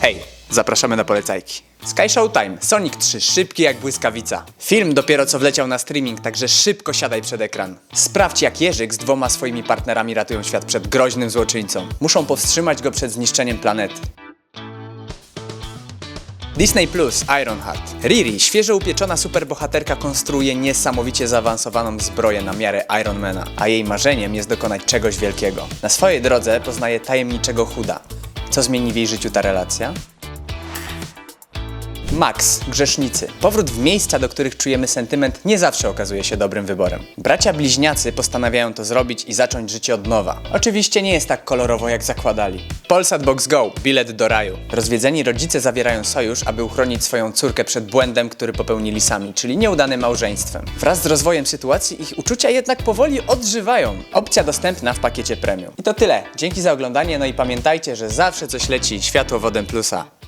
Hej, zapraszamy na polecajki. Sky Showtime, Sonic 3, szybki jak błyskawica. Film dopiero co wleciał na streaming, także szybko siadaj przed ekran. Sprawdź jak Jerzyk z dwoma swoimi partnerami ratują świat przed groźnym złoczyńcą. Muszą powstrzymać go przed zniszczeniem planety. Disney Plus Ironheart. Riri, świeżo upieczona superbohaterka, konstruuje niesamowicie zaawansowaną zbroję na miarę Ironmana, a jej marzeniem jest dokonać czegoś wielkiego. Na swojej drodze poznaje tajemniczego chuda. Co zmieni w jej życiu ta relacja? Max, Grzesznicy. Powrót w miejsca, do których czujemy sentyment, nie zawsze okazuje się dobrym wyborem. Bracia bliźniacy postanawiają to zrobić i zacząć życie od nowa. Oczywiście nie jest tak kolorowo, jak zakładali. Polsat Box Go, bilet do raju. Rozwiedzeni rodzice zawierają sojusz, aby uchronić swoją córkę przed błędem, który popełnili sami, czyli nieudanym małżeństwem. Wraz z rozwojem sytuacji ich uczucia jednak powoli odżywają. Opcja dostępna w pakiecie premium. I to tyle. Dzięki za oglądanie, no i pamiętajcie, że zawsze coś leci światłowodem plusa.